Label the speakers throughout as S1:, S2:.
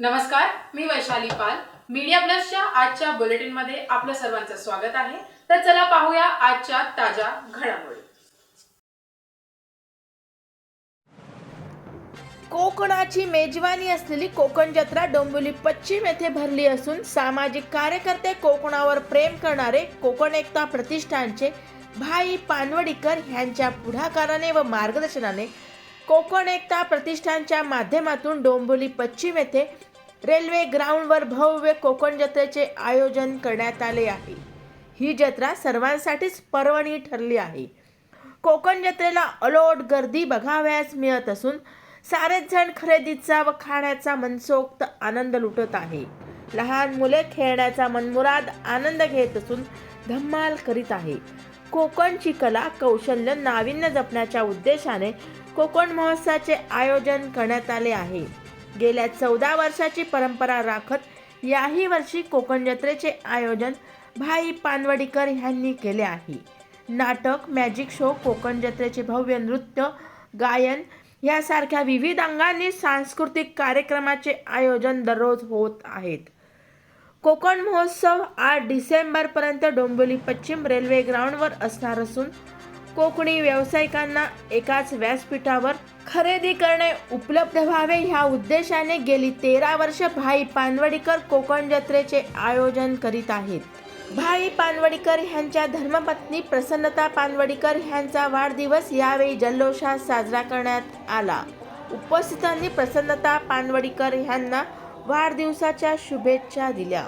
S1: नमस्कार मी वैशाली पाल. मीडिया प्लसच्या आजच्या बुलेटिनमध्ये आपलं सर्वांचं स्वागत आहे. तर चला पाहूया आजच्या ताज्या घडामोडी.
S2: कोकणाची मेजवानी असलेली कोकण जत्रा डोंबिवली पश्चिम येथे भरली असून सामाजिक कार्यकर्ते कोकणावर प्रेम करणारे कोकण एकता प्रतिष्ठानचे भाई पानवडीकर यांच्या पुढाकाराने व मार्गदर्शनाने कोकण एकता प्रतिष्ठानच्या माध्यमातून डोंबिवली पश्चिम येथे रेल्वे ग्राउंडवर भव्य कोकण जत्रेचे आयोजन करण्यात आले आहे. ही जत्रा सर्वांसाठीच पर्वणी ठरली आहे. कोकण जत्रेला अलोट गर्दी बघावयास मिळत असून सारेच जण खरेदीचा व खाण्याचा मनसोक्त आनंद लुटत आहे. लहान मुले खेळण्याचा मनमुराद आनंद घेत असून धम्माल करीत आहे. कोकणची कला कौशल्य नाविन्य जपण्याच्या उद्देशाने कोकण महोत्सवाचे आयोजन करण्यात आले आहे. गेल्या चौदा वर्षाची परंपरा राखत याही वर्षी कोकण जत्रेचे आयोजन भाई पानवडीकर यांनी केले आहे. नाटक मॅजिक शो कोकण जत्रेचे भव्य नृत्य गायन यासारख्या विविध अंगांनी सांस्कृतिक कार्यक्रमाचे आयोजन दररोज होत आहेत. कोकण महोत्सव आठ डिसेंबरपर्यंत डोंबिवली पश्चिम रेल्वे ग्राउंडवर असणार असून कोकणी व्यावसायिकांना एकाच व्यासपीठावर खरेदी करणे उपलब्ध व्हावे ह्या उद्देशाने गेली तेरा वर्ष भाई पानवडीकर कोकण जत्रेचे आयोजन करीत आहेत. भाई पानवडीकर ह्यांच्या धर्मपत्नी प्रसन्नता पानवडीकर ह्यांचा वाढदिवस यावेळी जल्लोषात साजरा करण्यात आला. उपस्थितांनी प्रसन्नता पानवडीकर ह्यांना वाढदिवसाच्या शुभेच्छा दिल्या.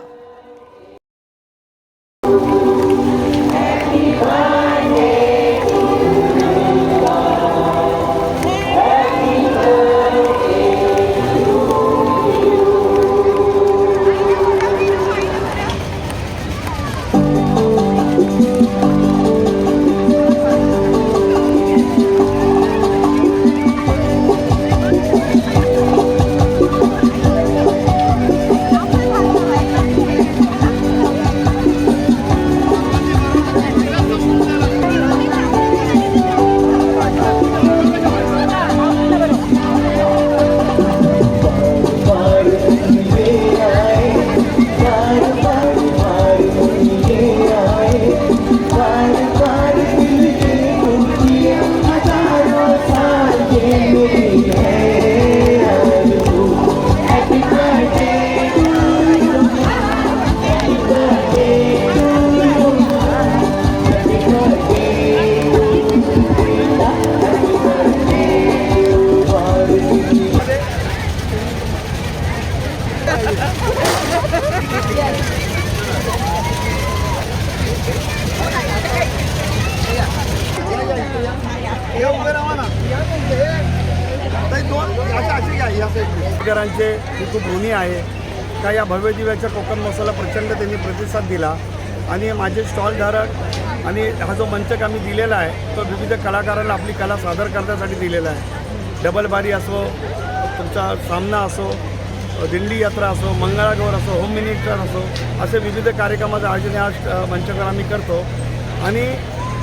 S3: शेतकऱ्यांचे ही खूप ऋणी आहे का या भव्य दिव्याच्या कोकण मसाला प्रचंड त्यांनी प्रतिसाद दिला. आणि माझे स्टॉलधारक आणि हा जो मंचक आम्ही दिलेला आहे तो विविध कलाकारांना आपली कला सादर करण्यासाठी दिलेला आहे. डबलबारी असो तुमचा सामना असो दिंडी यात्रा असो मंगळागौर असो होम मिनिस्टर असो असे विविध कार्यक्रमाचं आयोजन या अ, आम्ही करतो. आणि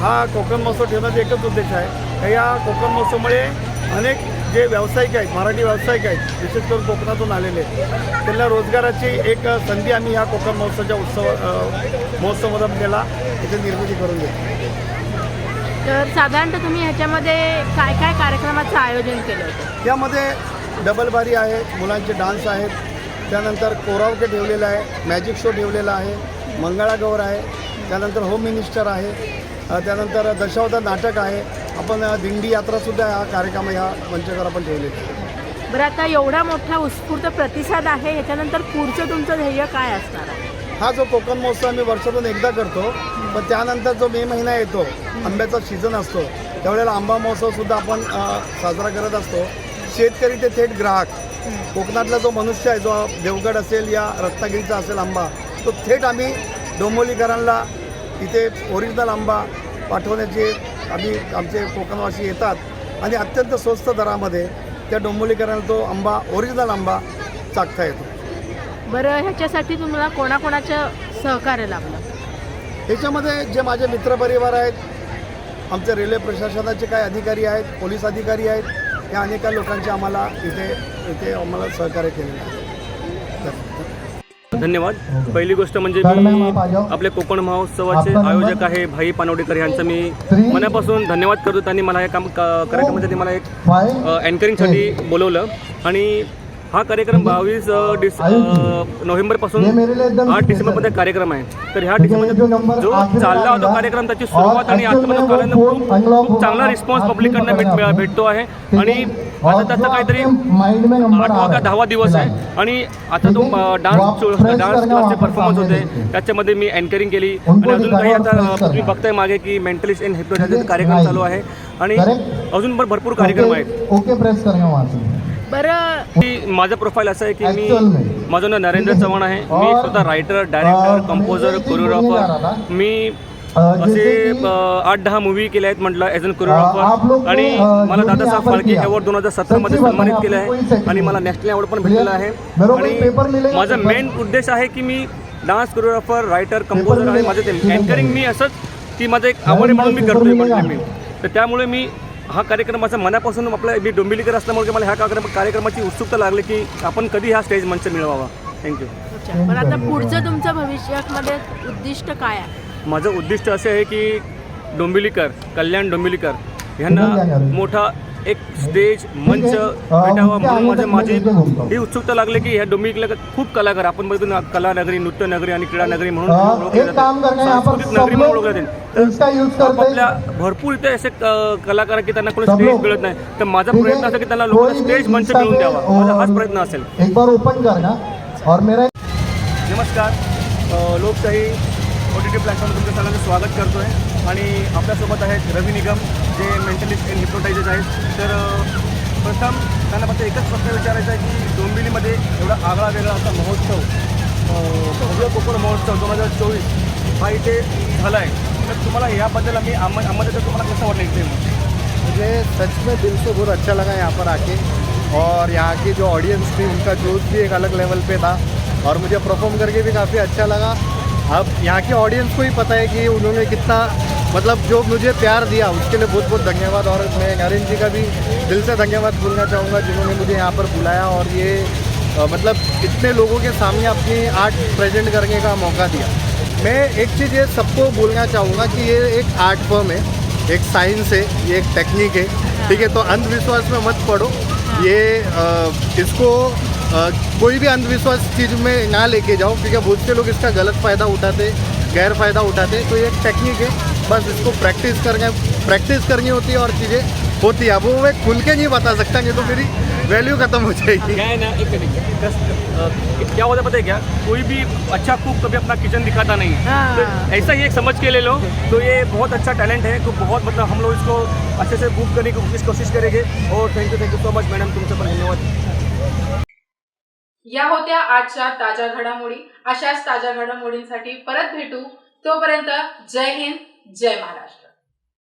S3: हा कोकण महोत्सव ठेवण्याचा एकच उद्देश आहे. या कोकण महोत्सवमुळे अनेक जे व्यावसायिक आहेत मराठी व्यावसायिक आहेत विशेष करून कोकणातून आलेले त्यांना रोजगाराची एक संधी आम्ही ह्या कोकण महोत्सवाच्या उत्सव महोत्सवामध्ये इथे निर्मिती करून देतो
S2: तर साधारणतः तुम्ही ह्याच्यामध्ये काय काय कार्यक्रमाचं आयोजन केलं होतं?
S3: यामध्ये डबल बारी आहे मुलांचे डान्स आहेत त्यानंतर कोरावके ठेवलेलं आहे मॅजिक शो ठेवलेला आहे मंगळागौर आहे त्यानंतर होम मिनिस्टर आहे त्यानंतर दशावतार नाटक आहे आपण दिंडी यात्रासुद्धा हा कार्यक्रम ह्या मंचावर आपण ठेवलेला आहे
S2: बरं आता एवढा मोठा उत्स्फूर्त प्रतिसाद आहे ह्याच्यानंतर पुढचं तुमचं ध्येय काय असणार आहे?
S3: हा जो कोकण महोत्सव आम्ही वर्षातून एकदा करतो पण त्यानंतर जो मे महिना येतो आंब्याचा सीझन असतो त्यावेळेला आंबा महोत्सवसुद्धा आपण अ, साजरा करत असतो. शेतकरी ते थेट ग्राहक. कोकणातला जो मनुष्य आहे जो देवगड असेल या रत्नागिरीचा असेल आंबा तो थेट आम्ही डोंबोलीकरांना इथे ओरिजिनल आंबा पाठवण्याचे आम्ही आमचे कोकणवासी येतात आणि अत्यंत स्वस्त दरामध्ये त्या डोंबोलीकरांना तो आंबा ओरिजिनल आंबा चाकता येतो.
S2: बरं ह्याच्यासाठी तुम्हाला कोणाकोणाचं सहकार्य लाभलं?
S3: याच्यामध्ये जे माझे मित्रपरिवार आहेत आमचे रेल्वे प्रशासनाचे काही अधिकारी आहेत पोलीस अधिकारी आहेत या अनेका लोकांचे आम्हाला इथे इथे आम्हाला सहकार्य केलेलं आहे.
S4: धन्यवाद. पहिली गोष्ट म्हणजे मी आपल्या कोकण महोत्सवाचे आयोजक आहे भाई पानवडेकर यांचं मी मनापासून धन्यवाद करतो. त्यांनी मला या काम कार्यक्रमासाठी मला एक अँकरिंगसाठी बोलवलं. आणि हा कार्यक्रम बावीस डिस नोव्हेंबरपासून आठ डिसेंबरमध्ये कार्यक्रम आहे. तर ह्या डिसेंबरमध्ये जो चालला होता कार्यक्रम त्याची सुरुवात आणि आतापर्यंत खूप चांगला रिस्पॉन्स पब्लिकांना भेट भेटतो आहे. आणि आता त्याचा काहीतरी आठवा का दहावा दिवस आहे. आणि आता तो डान्स डान्स क्लासचे परफॉर्मन्स होते. त्याच्यामध्ये. मी अँकरिंग केली. आणि अजून काही आता तुम्ही बघताय मागे की मेंटलिस्ट इन हिप्नोटायझर कार्यक्रम चालू आहे. आणि अजून पण भरपूर कार्यक्रम आहेत.
S5: ओके प्रेस
S2: बरं
S4: की माझं प्रोफाईल असं आहे की मी. माझं नाव नरेंद्र चव्हाण आहे मी
S5: और,
S4: स्वतः रायटर डायरेक्टर कंपोजर. कोरिओग्राफर मी
S5: अ,
S4: असे
S5: की,
S4: आठ दहा मूवी केल्या आहेत म्हटलं ॲज अन कोरिओग्राफर आणि मला दादासाहेब फाळके अवॉर्ड दोन हजार सतरामध्ये सन्मानित केलं आहे आणि मला. नॅशनल अवॉर्ड पण? भेटलेला आहे
S5: को
S4: आणि माझा मेन उद्देश आहे की मी डान्स कोरिओग्राफर रायटर कंपोजर आहे
S5: मिलेगा.
S4: माझं ते. अँकरिंग मी असंच ती माझं एक आवड आहे म्हणून मी करतोय. म्हटलं मी तर त्यामुळे मी हा कार्यक्रम माझा मनापासून आपला मी डोंबिवलीकर असल्यामुळे मला ह्या कार्यक्रम कार्यक्रमाची उत्सुकता लागली की आपण कधी हा स्टेज मंच मिळवावा. थँक्यू
S2: अच्छा पण आता पुढचं तुमचं भविष्यामध्ये उद्दिष्ट काय आहे?
S4: माझं उद्दिष्ट असे आहे की डोंबिवलीकर कल्याण डोंबिवलीकर ह्यांना मोठा एक स्टेज मंच भेटावा म्हणून माझं माझी ही उत्सुकता लागली की ह्या डोंबिवलीला खूप कलाकार. आपण बघतो ना कला नगरी नृत्य नगरी आणि क्रीडा नगरी म्हणून ओळखले सांस्कृतिक नगरी म्हणून ओळखले जाते आपल्या भरपूर इथे असे कलाकार की त्यांना कोणी स्टेज. मिळत नाही. तर माझा प्रयत्न? असा की त्यांना लोकांना स्टेज मंच
S5: पे,
S4: द्यावा. माझा हाच प्रयत्न असेल. नमस्कार. लोकशाही ओ टी टी प्लॅटफॉर्म तुमचं सगळ्यांचं स्वागत करतो आहे आणि आपल्यासोबत आहेत रवी निगम जे मेंटलिस्ट अँड हिप्नोटायझर्स आहेत. तर प्रथम त्यांना फक्त एकच प्रश्न विचारायचा आहे की डोंबिवलीमध्ये एवढा आगळा वेगळा असा महोत्सव भव्य कोकण महोत्सव दोन हजार चोवीस हा इथे झाला आहे तर तुम्हाला याबद्दल आम्ही आम आम्हाला तर तुम्हाला कसं वाटलं इथे
S6: मुझे सच में दिल से बहुत अच्छा लगा यहाँ पर आके. और यहाँ की जो ऑडियंस थी उनका जोश भी एक अलग लेवल पे था. और मुझे परफॉर्म करके भी काफ़ी अच्छा लगा. अब यहाँ की ऑडियंस को ही पता है कि उन्होंने कितना मतलब जो मुझे प्यार दिया उसके लिए बहुत बहुत धन्यवाद। और मैं नरेंद्र जी का भी दिल से धन्यवाद बोलना चाहूँगा जिन्होंने मुझे यहाँ पर बुलाया और ये अ, मतलब इतने लोगों के सामने अपनी आर्ट प्रेजेंट करने का मौका दिया। मैं एक चीज़ ये सबको बोलना चाहूँगा कि ये एक आर्ट फॉर्म है एक साइंस है ये एक टेक्निक है ठीक है? तो अंधविश्वास में मत पड़ो। ये अ, इसको अ, कोई भी अंधविश्वास चीज़ में ना लेके जाओ क्योंकि बहुत से लोग इसका गलत फ़ायदा उठाते गैर फ़ायदा उठाते तो ये एक टेक्निक है। बस इसको प्रैक्टिस करना प्रैक्टिस करनी होती है और चीज़ें होती है। अब वो मैं खुल के नहीं बता सकता नहीं तो मेरी वैल्यू ख़त्म हो जाएगी।
S4: क्या है ना एक मिनट क्या होता है पता है क्या? कोई भी अच्छा कुक कभी अपना किचन दिखाता नहीं।
S2: है।
S4: तो ऐसा ही एक समझ के ले लो तो ये बहुत अच्छा टैलेंट है तो बहुत मतलब हम लोग इसको अच्छे से कुक करने की कोशिश कोशिश करेंगे। और thank you thank you so much madam तुमचं पण धन्यवाद।
S1: या होत्या आजच्या ताज्या घडामोडी. अशाच ताज्या घडामोडींसाठी परत भेटू. तोपर्यंत जय हिंद. जय महाराष्ट्र